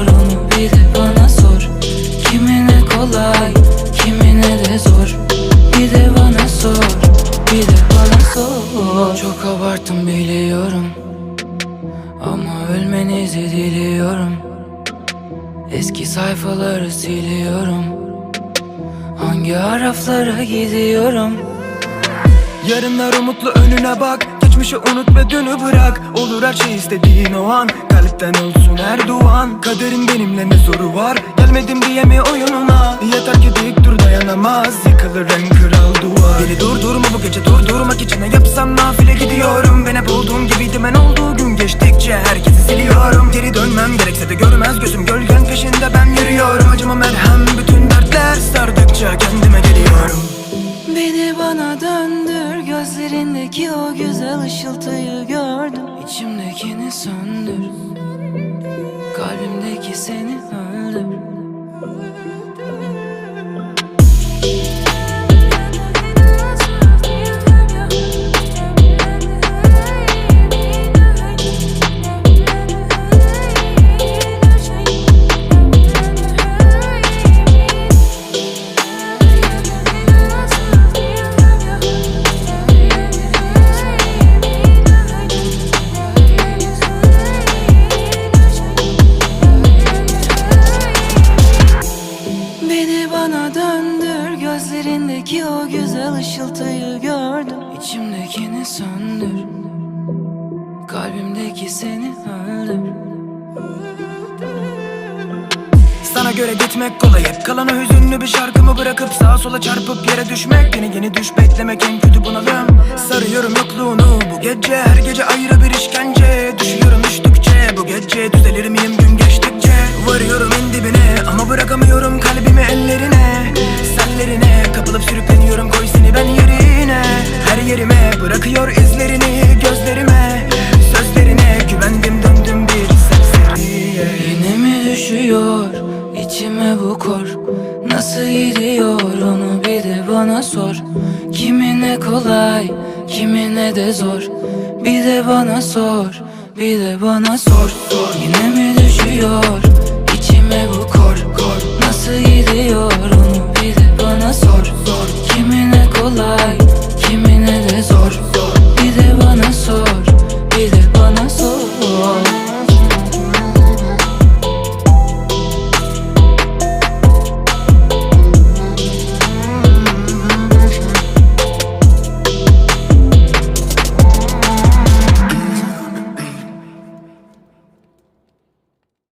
onu bir de bana sor. Kimine kolay Kimine de zor. Bir de bana sor Bir de bana sor. Çok abarttım biliyorum. Ama ölmenizi diliyorum. Eski sayfaları siliyorum. Hangi harflara gidiyorum? Yarınlar umutlu önüne bak Geçmişi unut ve dünü bırak. Olur her şey istediğin o an. Kalpten olsun her duan. Kaderin benimle ne zoru var? Gelmedim diye mi oyununa? Yeter ki dik dur dayanamaz. Yıkılır en kral duvar. Beni durdurma bu gece durdurmak için Ne yapsam? Nafile gidiyorum. Ben hep olduğum gibiydim ben olduğu gün geçtikçe Herkesi siliyorum. Geri dönmem gerekse de görmez gözüm. Gölgen peşinde ben yürüyorum. Acıma merhem bütün dertler sardıkça kendime geliyorum. Beni bana döndür Gözlerindeki o güzel ışıltıyı gördüm. İçimdekini söndür. Kalbimdeki seni öldür ışıltıyı gördüm. İçimdekini söndür. Kalbimdeki seni öldür. Sana göre gitmek kolay. Hep Kalana hüzünlü bir şarkımı bırakıp Sağa sola çarpıp yere düşmek. Yeni yeni düş beklemek en kötü bunalım. Sarıyorum yokluğunu. Bu gece Her gece ayrı bir bırakıyor izlerini gözlerime Sözlerine güvendim döndüm bir serseriye. Yine mi düşüyor içime bu kor? Nasıl gidiyor onu bir de bana sor. Kimine kolay kimine de zor. Bir de bana sor bir de bana sor. Yine mi düşüyor içime bu kor? Nasıl gidiyor onu